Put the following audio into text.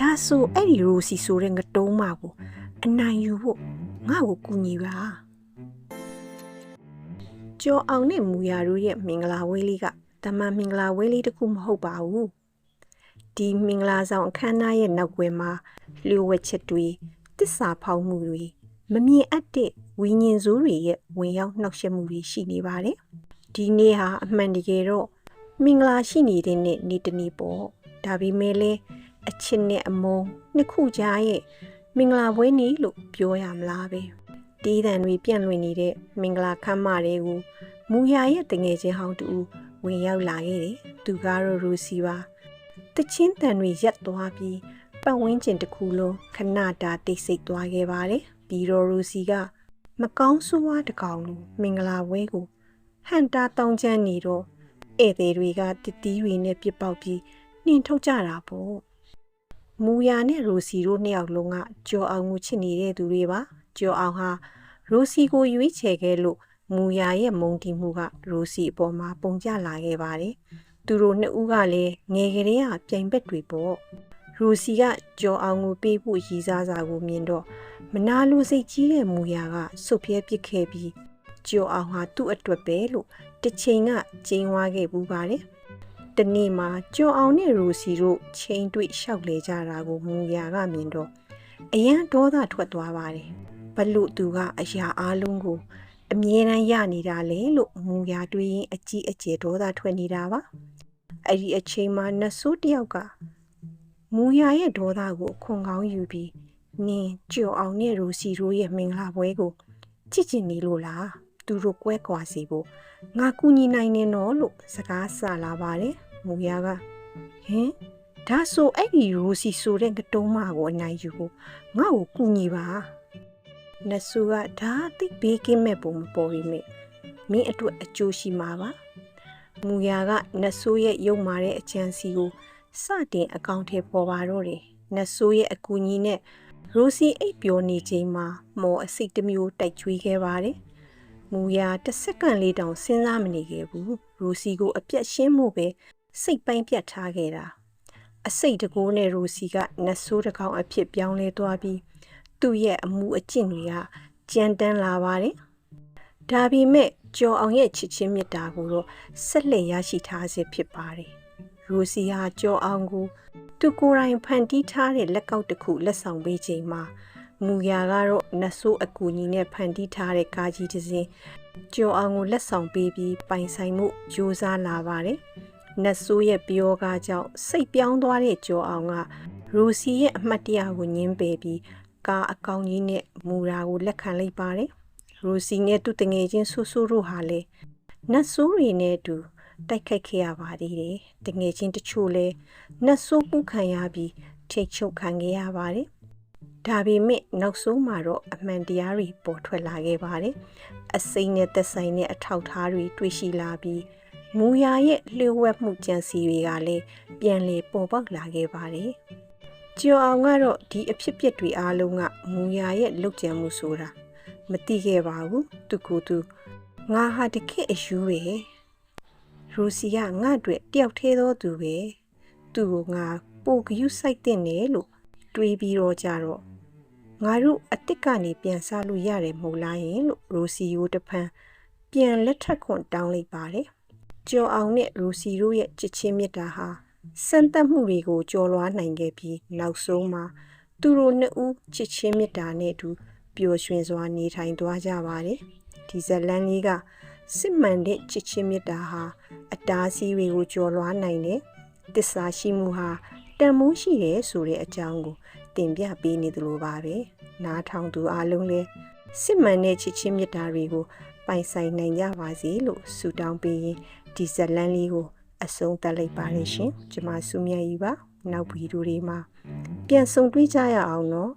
ဒါဆိုအဲ့ဒီရိုစီဆိုတဲ့ငတုံးမကိုအနိုင်ယူဖို့ငါ့ကိုကူညီပါကျော်အောင်နဲ့မူရတို့ရဲ့မင်္ဂလာဝေးလေးကတမန်မင်္ဂလာဝေးလေးတစ်ခုမဟုတ်ပါဘူးဒီမင်္ဂလာဆောင်အခမ်းအနားရဲ့နောက်ွယ်မှာလျှို့ဝှက်ချက်တွေတစ္ဆာဖောက်မှုတွေမမြင်အပ်တဲ့ဝိညာဉ်ဆိုးတွေရဲ့ဝင်ရောက်နှောက်ယှက်မှုတွေရှိနေပါတယ်ဒီနေ့ဟာအမှန်တကယ်တော့မင်္ဂလာရှိနေတဲ့နေ့နေ့တစ်နေ့ပေါ့ဒါပေမဲ့လည်း အချစ်နဲ့အမုန်းနှစ်ခုကြားရဲ့မင်္ဂလာပွဲနေ့လို့ပြောရမလားပဲတီးတန်တွေပြန့်လွင်နေတဲ့မင်္ဂလာခမ်းမတွေကိုမူရရဲ့တငယ်ချင်းဟောင်းတူဝင်ရောက်လာခဲ့တယ်သူကတော့ရူစီပါတချင်းတန်တွေရက်သွားပြီးပတ်ဝန်းကျင်တစ်ခုလုံးခဏတာတိတ်ဆိတ်သွားခဲ့ပါတယ်ပြီးတော့ရူစီကမကောင်းဆိုးဝါးတစ်ကောင်လိုမင်္ဂလာပွဲကိုဟန်တာတောင်းချမ်းနေတော့ဧည့်သည်တွေကတတီးတွေနဲ့ပြစ်ပေါက်ပြီးနှင်ထုတ်ကြတာပေါ့ မူရနဲ့ရိုစီတို့နှစ်ယောက်လုံးကကြော်အောင်မှုချစ်နေတဲ့သူတွေပါကြော်အောင်ဟာရိုစီကိုရွေးချယ်ခဲ့လို့မူရရဲ့မုံတီမှုကရိုစီအပေါ်မှာပုံကျလာခဲ့ပါတယ်သူတို့နှစ်ဦးကလည်းငယ်ကလေးကပြိုင်ဘက်တွေပေါ့ရိုစီကကြော်အောင်ကိုပေးဖို့ရည်စားစာကိုမြင်တော့မနာလိုစိတ်ကြီးတဲ့မူရကစုပ်ပြဲပစ်ခဲ့ပြီးကြော်အောင်ဟာသူ့အတွက်ပဲလို့တစ်ချိန်ကကျင်းဝါခဲ့ပူပါတယ် တနေ့မှာကြော်အောင်နဲ့ရိုစီတို့ချိန်တွေ့လျှောက်လေကြတာကိုမူရကမြင်တော့အရန်ဒေါသထွက်သွားပါတယ်ဘလို့သူကအရာအလုံးကို အမြဲတမ်းရနေတာလေလို့မူရတွေးရင်အကြီးအကျယ်ဒေါသထွက်နေတာပါအဲ့ဒီအချိန်မှာနတ်ဆိုးတယောက်ကမူရရဲ့ဒေါသကိုခွန်ကောင်းယူပြီးနင်းကြော်အောင်နဲ့ရိုစီတို့ရဲ့မင်္ဂလာပွဲကိုကြည့်ကျင်နေလို့လားသူတို့ကွဲကွာစီဖို့ငါကူညီနိုင်နေတော့လို့စကားဆလာပါတယ် မူရကဟင်ဒါဆိုအဲ့ဒီရိုစီဆိုတဲ့ကတုံးမကိုအနိုင်ယူဖို့ငါ့ကိုကူညီပါနတ်ဆူကဒါသိပ်ဘေးကင်းမဲ့ပုံမပေါ်ပြီမေမင်းအတွက်အကျိုးရှိမှာပါမူရကနတ်ဆိုးရဲ့ရုပ်မာတဲ့အချမ်းစီကိုစတင်အကောင့်ထဲပေါ်ပါတော့တယ်နတ်ဆိုးရဲ့အကူအညီနဲ့ရိုစီအိပ်ပျော်နေချိန်မှာမော်အစိတ်တစ်မျိုးတိုက်ချွေးခဲ့ပါတယ်မူရတစ်စက္ကန့်လေးတောင်စဉ်းစားမနေခဲ့ဘူးရိုစီကိုအပြတ်ရှင်းမှုပဲ စိတ်ပိုင်းပြတ်ထားခဲ့တာအစိတ်တကိုးနဲ့ရိုစီကနတ်ဆိုးတစ်ကောင်အဖြစ်ပြောင်းလဲသွားပြီးသူ့ရဲ့အမှုအကျင့်တွေကကြမ်းတမ်းလာပါတယ်ဒါပေမဲ့ကျော်အောင်ရဲ့ချစ်ချင်းမေတ္တာကိုတော့ဆက်လက်ရရှိထားစေဖြစ်ပါတယ်ရိုစီဟာကျော်အောင်ကိုသူကိုယ်တိုင်ဖန်တီးထားတဲ့လက်ကောက်တစ်ခုလက်ဆောင်ပေးချိန်မှာမူရာကတော့နတ်ဆိုးအကူအညီနဲ့ဖန်တီးထားတဲ့ကားကြီးတစ်စင်းကျော်အောင်ကိုလက်ဆောင်ပေးပြီးပိုင်ဆိုင်မှုကြိုးစားလာပါတယ်။ နတ်ဆိုးရဲ့ပြောကားကြောင့်စိတ်ပြောင်းသွားတဲ့ကျော်အောင်ကရူစီရဲ့အမှတ်တရကိုညှင်းပယ်ပြီးကားအကောင်ကြီးနဲ့မူရာကိုလက်ခံလိုက်ပါတယ်။ရူစီနဲ့သူ့တငယ်ချင်းဆူဆူတို့ဟာလည်းနတ်ဆိုးတွေနဲ့အတူတိုက်ခိုက်ခဲ့ရပါသေးတယ်။တငယ်ချင်းတချို့လည်းနတ်ဆိုးမှုခံရပြီးထိတ်ချုပ်ခံခဲ့ရပါတယ်။ဒါပေမဲ့နောက်ဆုံးမှာတော့အမှန်တရားတွေပေါ်ထွက်လာခဲ့ပါတယ်။အစိမ့်နဲ့သက်ဆိုင်တဲ့အထောက်အထားတွေတွေ့ရှိလာပြီး မူရာရဲ့လျှို့ဝှက်မှုကြံစီတွေကလည်းပြန်လည်ပေါ်ပေါက်လာခဲ့ပါတယ်။ကျော်အောင်ကတော့ဒီအဖြစ်အပျက်တွေအားလုံးကမူရာရဲ့လုပ်ကြံမှုဆိုတာမသိခဲ့ပါဘူး။သူကသူငါဟာတခေတ်အယူပဲ။ရူစီကငါ့အတွက်တယောက်သေးသောသူပဲ။သူ့ကိုငါပိုကယူဆိုင်တဲ့နေလို့တွေးပြီးတော့ကြတော့ငါတို့အစ်စ်ကနေပြန်စားလို့ရတယ်မဟုတ်လားယင်လို့ရိုစီကိုတဖန်ပြန်လက်ထက်ခွန်တောင်းလိုက်ပါတယ်။ ကျော်အောင်နဲ့ရိုစီတို့ရဲ့ချစ်ချင်းမြတ်တာဟာစံတက်မှုတွေကိုကျော်လွှားနိုင်ခဲ့ပြီးနောက်ဆုံးမှာသူတို့နှစ်ဦးချစ်ချင်းမြတ်တာနဲ့အတူပျော်ရွှင်စွာနေထိုင်သွားကြပါတယ်။ဒီဇလန်လေးကစစ်မှန်တဲ့ချစ်ချင်းမြတ်တာဟာအတားဆီးတွေကိုကျော်လွှားနိုင်တယ်။တစ္ဆာရှိမှုဟာတန်မိုးရှိတယ်ဆိုတဲ့အကြောင်းကိုတင်ပြပေးနေသလိုပါပဲနားထောင်သူအလုံးလဲစစ်မှန်တဲ့ချစ်ချင်းမြတ်တာတွေကို ပိုင်ဆိုင်နိုင်ကြပါစေလို့ဆုတောင်းပေးရင်ဒီဇလန်လေးကိုအဆုံးသတ်လိုက်ပါရရှင်ကျွန်မစုမြတ်ကြီးပါနောက်ဗီဒီယိုတွေမှာပြန်ဆုံတွေ့ကြရအောင်နော်